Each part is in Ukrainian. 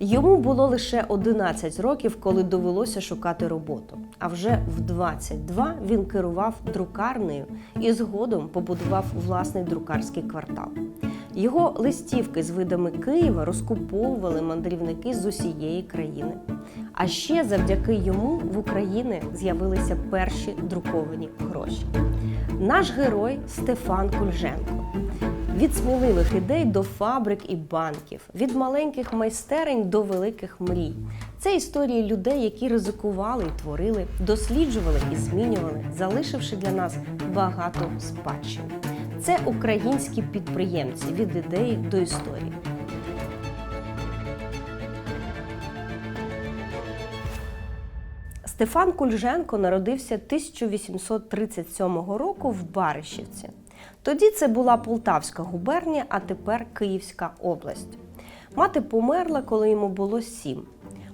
Йому було лише 11 років, коли довелося шукати роботу. А вже в 22 він керував друкарнею і згодом побудував власний друкарський квартал. Його листівки з видами Києва розкуповували мандрівники з усієї країни. А ще завдяки йому в Україні з'явилися перші друковані гроші. Наш герой Стефан Кульженко. Від сміливих ідей до фабрик і банків, від маленьких майстерень до великих мрій. Це історії людей, які ризикували і творили, досліджували і змінювали, залишивши для нас багато спадщини. Це українські підприємці від ідеї до історії. Стефан Кульженко народився 1837 року в Баришівці. Тоді це була Полтавська губернія, а тепер Київська область. Мати померла, коли йому було сім.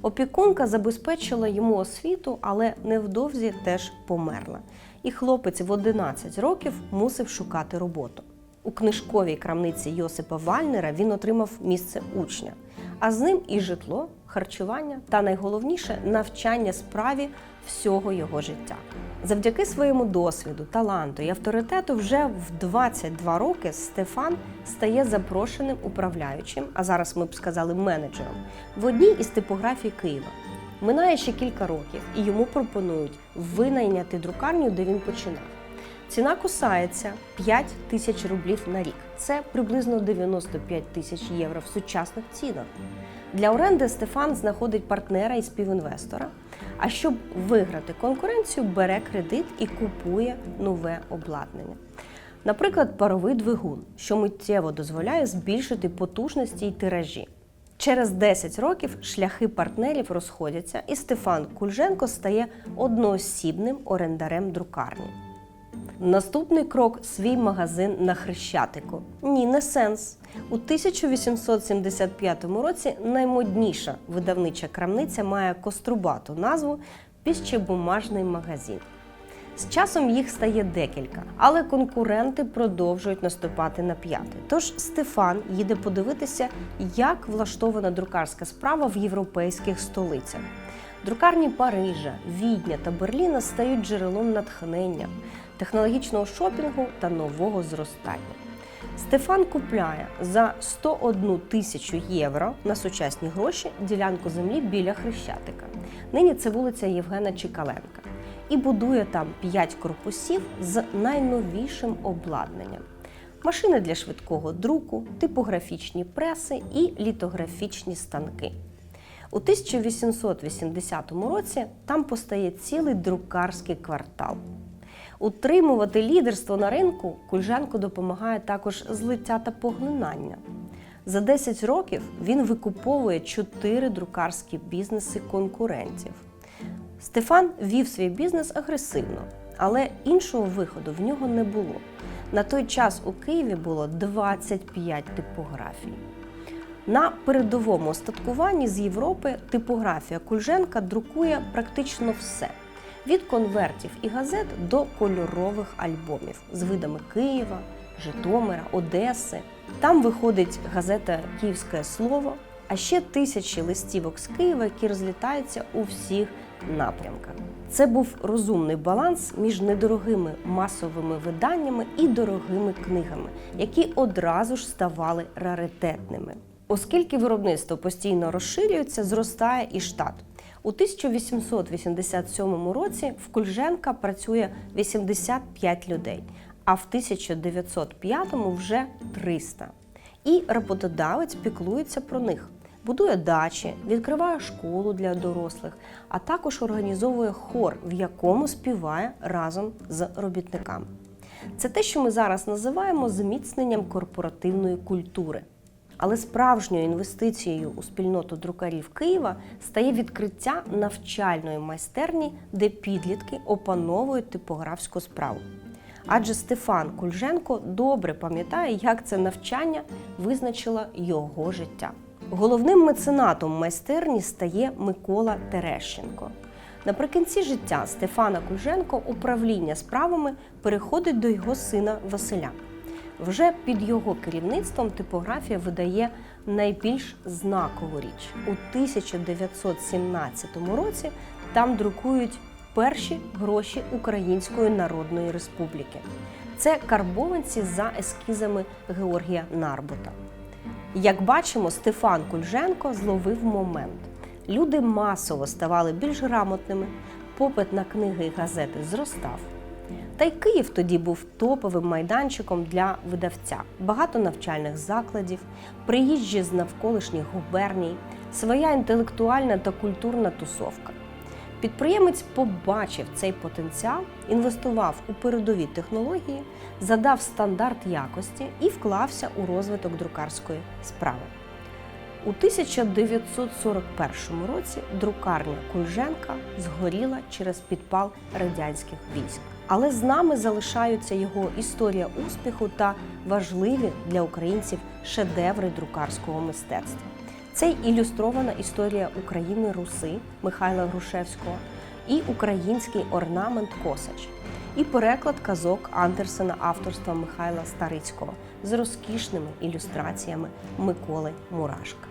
Опікунка забезпечила йому освіту, але невдовзі теж померла. І хлопець в 11 років мусив шукати роботу. У книжковій крамниці Йосипа Вальнера він отримав місце учня, а з ним і житло, харчування та найголовніше навчання справі всього його життя. Завдяки своєму досвіду, таланту і авторитету, вже в 22 роки Стефан стає запрошеним управляючим, а зараз ми б сказали менеджером, в одній із типографій Києва. Минає ще кілька років, і йому пропонують винайняти друкарню, де він починав. Ціна кусається 5 тисяч рублів на рік. Це приблизно 95 тисяч євро в сучасних цінах. Для оренди Стефан знаходить партнера і співінвестора. А щоб виграти конкуренцію, бере кредит і купує нове обладнання. Наприклад, паровий двигун, що миттєво дозволяє збільшити потужності й тиражі. Через 10 років шляхи партнерів розходяться, і Стефан Кульженко стає одноосібним орендарем друкарні. Наступний крок свій магазин на Хрещатику. Ні, не сенс. У 1875 році наймодніша видавнича крамниця має кострубату назву Піщебумажний магазин. З часом їх стає декілька, але конкуренти продовжують наступати на п'яти. Тож Стефан їде подивитися, як влаштована друкарська справа в європейських столицях. Друкарні Парижа, Відня та Берліна стають джерелом натхнення, технологічного шопінгу та нового зростання. Стефан купляє за 101 тисячу євро на сучасні гроші ділянку землі біля Хрещатика. Нині це вулиця Євгена Чікаленка. І будує там 5 корпусів з найновішим обладнанням. Машини для швидкого друку, типографічні преси і літографічні станки. У 1880 році там постає цілий друкарський квартал. Утримувати лідерство на ринку Кульженко допомагає також злиття та поглинання. За 10 років він викуповує чотири друкарські бізнеси конкурентів. Стефан вів свій бізнес агресивно, але іншого виходу в нього не було. На той час у Києві було 25 типографій. На передовому остаткуванні з Європи типографія Кульженка друкує практично все від конвертів і газет до кольорових альбомів з видами Києва, Житомира, Одеси. Там виходить газета Київське слово, а ще тисячі листівок з Києва, які розлітаються у всіх напрямках. Це був розумний баланс між недорогими масовими виданнями і дорогими книгами, які одразу ж ставали раритетними. Оскільки виробництво постійно розширюється, зростає і штат. У 1887 році в Кульженка працює 85 людей, а в 1905 вже 300. І роботодавець піклується про них. Будує дачі, відкриває школу для дорослих, а також організовує хор, в якому співає разом з робітниками. Це те, що ми зараз називаємо зміцненням корпоративної культури. Але справжньою інвестицією у спільноту друкарів Києва стає відкриття навчальної майстерні, де підлітки опановують типографську справу. Адже Стефан Кульженко добре пам'ятає, як це навчання визначило його життя. Головним меценатом майстерні стає Микола Терещенко. Наприкінці життя Стефана Кульженко управління справами переходить до його сина Василя. Вже під його керівництвом типографія видає найбільш знакову річ. У 1917 році там друкують перші гроші Української Народної Республіки. Це карбованці за ескізами Георгія Нарбута. Як бачимо, Стефан Кульженко зловив момент. Люди масово ставали більш грамотними, попит на книги і газети зростав. Та й Київ тоді був топовим майданчиком для видавця. Багато навчальних закладів, приїжджі з навколишніх губерній, своя інтелектуальна та культурна тусовка. Підприємець побачив цей потенціал, інвестував у передові технології, задав стандарт якості і вклався у розвиток друкарської справи. У 1941 році друкарня Кульженка згоріла через підпал радянських військ. Але з нами залишаються його історія успіху та важливі для українців шедеври друкарського мистецтва. Це ілюстрована історія України Руси Михайла Грушевського і український орнамент Косач, і переклад казок Андерсена авторства Михайла Старицького з розкішними ілюстраціями Миколи Мурашка.